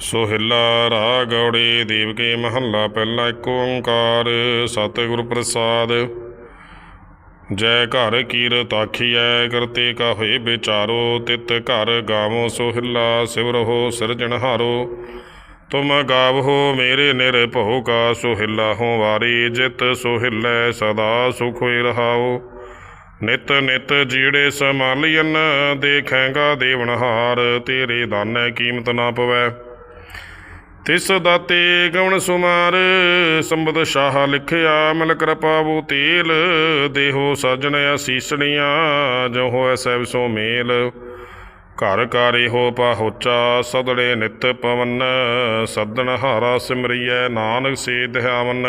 ਸੋਹਿਲਾ ਰਾਗ ਗੌੜੇ ਦੇਵ ਕੇ ਮਹੱਲਾ ਪਹਿਲਾ ਏਕ ਓੰਕਾਰ, ਸਤਿਗੁਰ ਪ੍ਰਸਾਦ। ਜੈ ਘਰ ਕੀਰਤ ਆਖੀਐ ਕਰਤੇ ਕਾ ਹੋਏ ਵਿਚਾਰੋ, ਤਿਤ ਘਰ ਗਾਵੋ ਸੋਹਿਲਾ ਸਿਵਰਹੁ ਸਿਰਜਣਹਾਰੋ ਤੁਮ ਗਾਵਹੋ ਮੇਰੇ ਨਿਰਭਉ ਕਾ ਸੋਹਿਲਾ ਹੋ ਵਾਰੀ ਜਿਤ ਸੋਹਿਲੇ ਸਦਾ ਸੁਖ ਰਹਾਓ। ਨਿਤ ਨਿਤ ਜੀੜੇ ਸਮਾਲੀਨ ਦੇਖੇਗਾ ਦੇਵਨਹਾਰ ਤੇਰੇ ਦਾਨੈ ਕੀਮਤ ਨਾ ਪਵੈ। ਤਿਸ ਦਾਤੇ ਗਵਣ ਸੁਮਾਰ, ਸੰਬਦ ਸ਼ਾਹ ਲਿਖਿਆ, ਮਿਲ ਕਿਰਪਾਵੋ ਤੇਲ, ਦੇਹੋ ਸਜਣ ਅਸੀਸਣੀਆਂ, ਜੋ ਹੋਇ ਸਹਿਬ ਸੋ ਮੇਲ। ਘਰ ਕਾਰੇ ਹੋ ਪਾਹੋਚਾ ਸਦੜੇ ਨਿਤ ਪਵਨ ਸਦਨ ਹਾਰਾ ਸਿਮਰਿਐ, ਨਾਨਕ ਸੇ ਧਿਆਵਨ।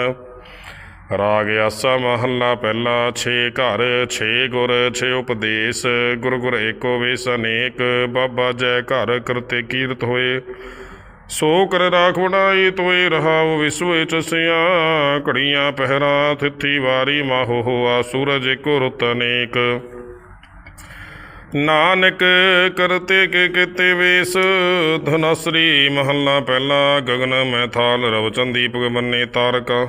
ਰਾਗ ਆਸਾ ਮਹੱਲਾ ਪਹਿਲਾ, ਛੇ ਘਰ, ਛੇ ਗੁਰ, ਛੇ ਉਪਦੇਸ਼, ਗੁਰ ਗੁਰ ਏਕੋ ਵੇਸ ਅਨੇਕ, ਬਾਬਾ ਜੈ ਘਰ ਕਰਤੇ ਕੀਰਤ ਹੋਏ। ਸੋ ਕਰ ਰਾਖ ਵਡਾਈ ਤੋਏ ਰਹਾਉ ਵਿਸਵ ਚਸਿਆ ਘੜੀਆਂ ਪਹਿਰਾ ਥਿੱਥੀ ਵਾਰੀ ਮਾਹੋ ਹੋਆ ਸੂਰਜ ਏਕੋ ਰੁੱਤ ਅਨੇਕ ਨਾਨਕ ਕਰਤੇ ਕੇ ਕਿਤੇ ਵੇਸ ਧਨਸਰੀ ਮਹੱਲਾ ਪਹਿਲਾ ਗਗਨ ਮੈਂ ਥਾਲ ਰਵ ਚੰਦੀਪ ਬੰਨੇ ਤਾਰਕਾ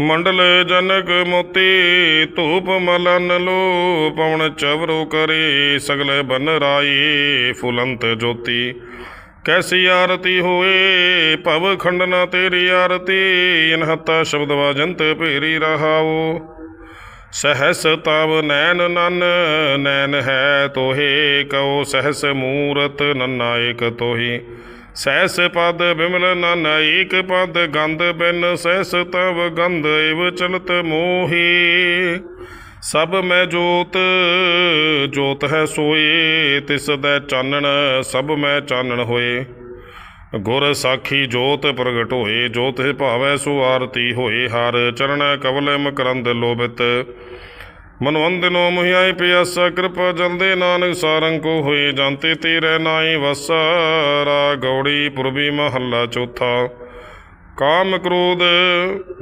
ਮੰਡਲ ਜਨਕ ਮੋਤੀ ਧੂਪ ਮਲਨ ਲੋ ਪਵਨ ਚਵਰੋ ਕਰੇ ਸਗਲ ਬਨ ਰਾਈ ਫੁਲੰਤ ਜੋਤੀ ਕੈਸੀ ਆਰਤੀ ਹੋਏ? ਭਵ ਖੰਡਨਾ ਤੇਰੀ ਆਰਤੀ। ਇਨਹਤਾ ਸ਼ਬਦ ਵਾਜੰਤ ਭੇਰੀ ਰਹਾਓ। ਸਹਸ ਤਵ ਨੈਨ ਨਨ ਨੈਨ ਹੈ ਤੋਹੇ। ਕਉ ਸਹਸ ਮੂਰਤ ਨੰਨਾ ਏਕ ਤੋਹੀ। ਸਹਸ ਪਦ ਬਿਮਲ ਨਨ, ਏਕ ਪਦ ਗੰਧ ਬਿਨ। ਸਹਸ ਤਵ ਗੰਧ ਏਵ ਚਲਤ ਮੋਹੀ। ਸਭ ਮੈਂ ਜੋਤ ਜੋਤ ਹੈ ਸੋਏ, ਤਿਸ ਦਾ ਚਾਨਣ ਸਭ ਮੈਂ ਚਾਨਣ ਹੋਏ। ਗੁਰ ਸਾਖੀ ਜੋਤ ਪ੍ਰਗਟ ਹੋਏ, ਜੋਤ ਹੈ ਭਾਵੈ ਸੋ ਆਰਤੀ ਹੋਏ। ਹਰ ਚਰਨ ਕਵਲ ਮਕਰੰਦ ਲੋਭਿਤ। ਮਨਵੰਦਨੋ ਮੁਹਿਆਈ ਪਿਆਸਾ, ਕਿਰਪਾ ਜਲਦੇ ਨਾਨਕ ਸਾਰੰਗ ਕੋ ਹੋਏ। ਜਾਂਤੇ ਤੇਰੇ ਨਾਈ ਵਸਾ ਰਾ ਗੌੜੀ ਪੁਰਬੀ ਮਹੱਲਾ ਚੌਥਾ। ਕਾਮ ਕ੍ਰੋਧ,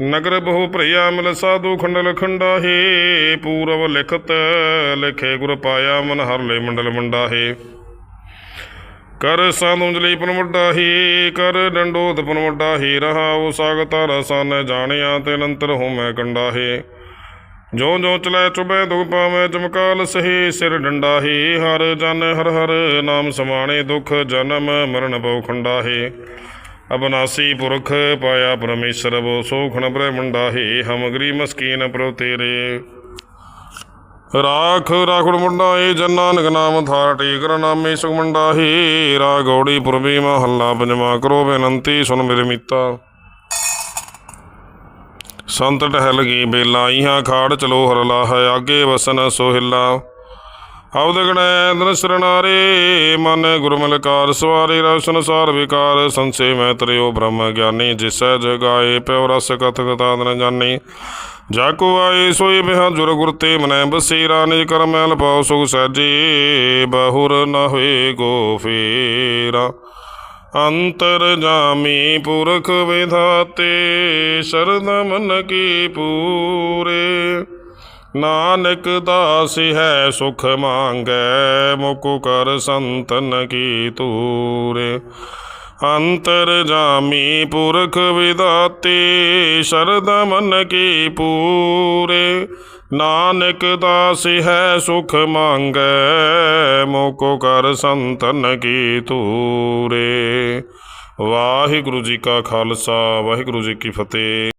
ਨਗਰ ਬਹੁ ਭਰਿਆ ਮਿਲ ਸਾਧੂ ਖੰਡਲ ਖੰਡਾਹੇ, ਪੂਰਵ ਲਿਖਤ ਲਿਖੇ ਗੁਰ ਪਾਇਆ ਮਨ ਹਰ ਲੈ ਮੰਡਲ ਮੰਡਾਹੇ। ਕਰ ਸਾਧੁੰਜਲੀ ਪਨ ਹੀ ਕਰ ਡੰਡੋਤ ਪਨ ਵੱਡਾ ਹੀ ਰਹਾ ਉਹ ਸਾਗਤਾ ਰਸਨ ਜਾਣਿਆ ਤੇ ਨੰਤਰ ਹੋ ਮੈਂ ਕੰਡਾ ਹੈ ਜੋ ਜੋ ਚਲੈ ਚੁਬੈ ਦੁਖ ਪਾਵੈ ਚਮਕਾਲ ਸਹੀ ਸਿਰ ਡੰਡਾ ਹੀ ਹਰ ਜਨ ਹਰ ਹਰ ਨਾਮ ਸਮਾਣੇ ਦੁਖ ਜਨਮ ਮਰਨ ਬਹੁ ਖੰਡਾ ਹੈ ਅਬਨਾਸੀ ਪੁਰਖ ਪਾਇਆ ਪਰਮੇਸ਼ਰ, ਬੋ ਸੋਖਣ ਬ੍ਰਹਮੰਡਾ ਹੈ ਹਮਗਰੀ ਮਸਕੀਨ ਪ੍ਰੋ ਤੇਰੇ। ਰਾਖ ਰਾਖੜ ਮੁੰਡਾ ਏ, ਜਨ ਨਾਨਕ ਨਾਮ ਥਾਰ ਟੀਕਰ ਨਾਮੇ ਸੁਖਮੰਡਾ ਹੀ। ਰਾ ਗੌੜੀ ਪੁਰਬੀ ਮਹੱਲਾ ਪੰਜਵਾ, ਕਰੋ ਬੇਨੰਤੀ ਸੁਨ ਮੇਰੇ ਮੀਤਾ। ਸੰਤ ਟਹਿਲ ਗਈ ਬੇਲਾ, ਇਹਾਂ ਖਾੜ ਚਲੋ ਹਰਲਾ ਹੈ, ਆਗੇ ਵਸਨ ਸੋਹਿਲਾ। ਹਵਦ ਗਣੈ ਦਨ ਮਨ ਗੁਰਮਲਕਾਰ ਸਵਾਰੇ, ਰਸਨ ਸਾਰ ਵਿਕਾਰ, ਸੰਸੇ ਮੈਂ ਤਰਿਓ ਬ੍ਰਹਮ ਗਿਆਨੀ, ਜਿਸੈ ਜਗਾਏ ਪਿਉ ਰਸ ਕਥ ਕਥਾ ਦਨ ਜਾਣੀ ਜਾ ਆਏ ਸੋਈ ਬਿਹਾ ਜੁਰ ਗੁਰ ਤੇ ਮਨੈ ਬਸੀਰਾ, ਨਿਜ ਕਰਮ ਮੈਲ ਪਾਉ ਸੁਖ ਸਹਿਜੇ, ਬਹੁਰ ਨ ਹੋਏ ਗੋ ਫੇਰਾ। ਅੰਤਰ ਜਾਮੀ ਪੁਰਖ ਵਿਧਾਤੇ, ਸ਼ਰਦ ਮਨ ਕੀ ਪੂਰੇ। ਨਾਨਕ ਦਾਸ ਹੈ ਸੁਖ ਮੰਗੈ, ਮੁਕੁ ਕਰ ਸੰਤਨ ਕੀ ਤੂਰੇ। ਅੰਤਰ ਜਾਮੀ ਪੁਰਖ ਵਿਦਾਤੇ, ਸ਼ਰਦ ਮਨ ਕੀ ਪੂਰੇ। ਨਾਨਕ ਦਾਸ ਹੈ ਸੁਖ ਮੰਗੈ, ਮੋਕੋ ਕਰ ਸੰਤਨ ਕੀ ਤੂਰੇ। ਵਾਹਿਗੁਰੂ ਜੀ ਕਾ ਖਾਲਸਾ, ਵਾਹਿਗੁਰੂ ਜੀ ਕੀ ਫਤਿਹ।